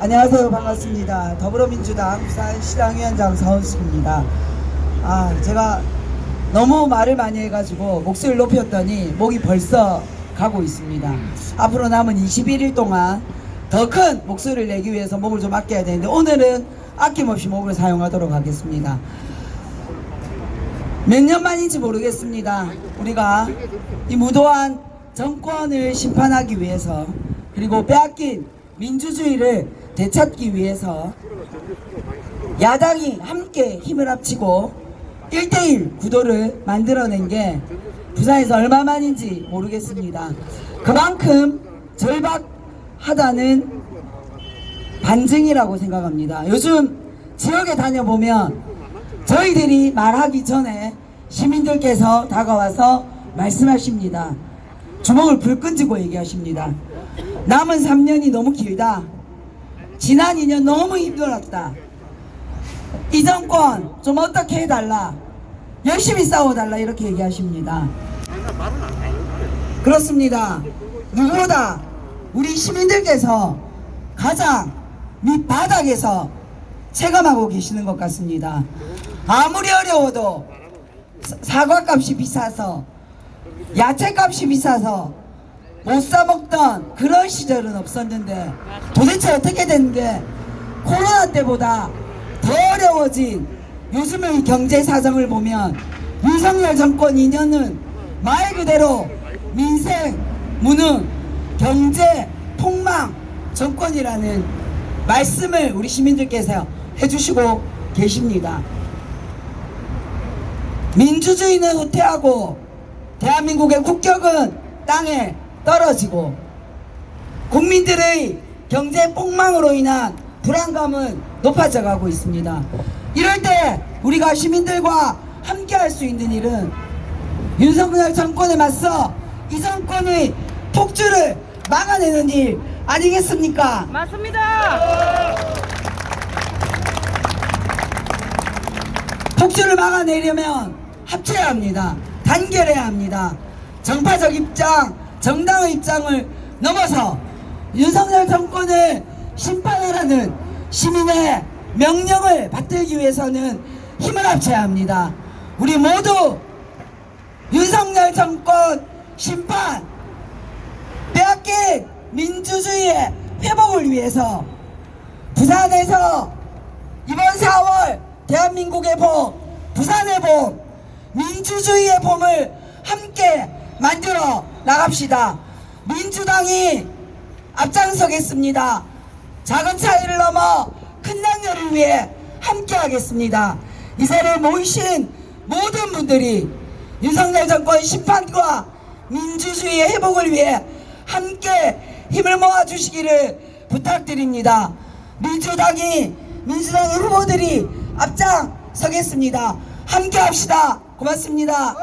안녕하세요. 반갑습니다. 더불어민주당 부산시당위원장 사원숙입니다. 아, 제가 너무 말을 많이 해가지고 목소리를 높였더니 목이 벌써 가고 있습니다. 앞으로 남은 21일 동안 더 큰 목소리를 내기 위해서 목을 좀 아껴야 되는데 오늘은 아낌없이 목을 사용하도록 하겠습니다. 몇 년 만인지 모르겠습니다. 우리가 이 무도한 정권을 심판하기 위해서 그리고 빼앗긴 민주주의를 되찾기 위해서 야당이 함께 힘을 합치고 1대1 구도를 만들어낸 게 부산에서 얼마만인지 모르겠습니다. 그만큼 절박하다는 반증이라고 생각합니다. 요즘 지역에 다녀보면 저희들이 말하기 전에 시민들께서 다가와서 말씀하십니다. 주먹을 불 끈지고 얘기하십니다. 남은 3년이 너무 길다. 지난 2년 너무 힘들었다. 이 정권 좀 어떻게 해달라. 열심히 싸워달라. 이렇게 얘기하십니다. 그렇습니다. 누구보다 우리 시민들께서 가장 밑바닥에서 체감하고 계시는 것 같습니다. 아무리 어려워도 사- 사과값이 비싸서 야채값이 비싸서 못 사먹던 그런 시절은 없었는데 도대체 어떻게 된 게 코로나 때보다 더 어려워진 요즘의 경제 사정을 보면 윤석열 정권 2년은 말 그대로 민생, 무능, 경제, 폭망 정권이라는 말씀을 우리 시민들께서 해주시고 계십니다. 민주주의는 후퇴하고 대한민국의 국격은 땅에 떨어지고 국민들의 경제 폭망으로 인한 불안감은 높아져 가고 있습니다. 이럴 때 우리가 시민들과 함께 할 수 있는 일은 윤석열 정권에 맞서 이 정권의 폭주를 막아내는 일 아니겠습니까? 맞습니다. 폭주를 막아내려면 합쳐야 합니다. 단결해야 합니다. 정파적 입장, 정당의 입장을 넘어서 윤석열 정권을 심판하라는 시민의 명령을 받들기 위해서는 힘을 합쳐야 합니다. 우리 모두 윤석열 정권 심판, 빼앗긴 민주주의의 회복을 위해서 부산에서 이번 4월 대한민국의 봄, 부산의 봄, 민주주의의 봄을 함께 만들어 나갑시다. 민주당이 앞장서겠습니다. 작은 차이를 넘어 큰 당열을 위해 함께 하겠습니다. 이 자리에 모이신 모든 분들이 윤석열 정권 심판과 민주주의의 회복을 위해 함께 힘을 모아 주시기를 부탁드립니다. 민주당이 민주당의 후보들이 앞장 서겠습니다. 함께 합시다. 고맙습니다.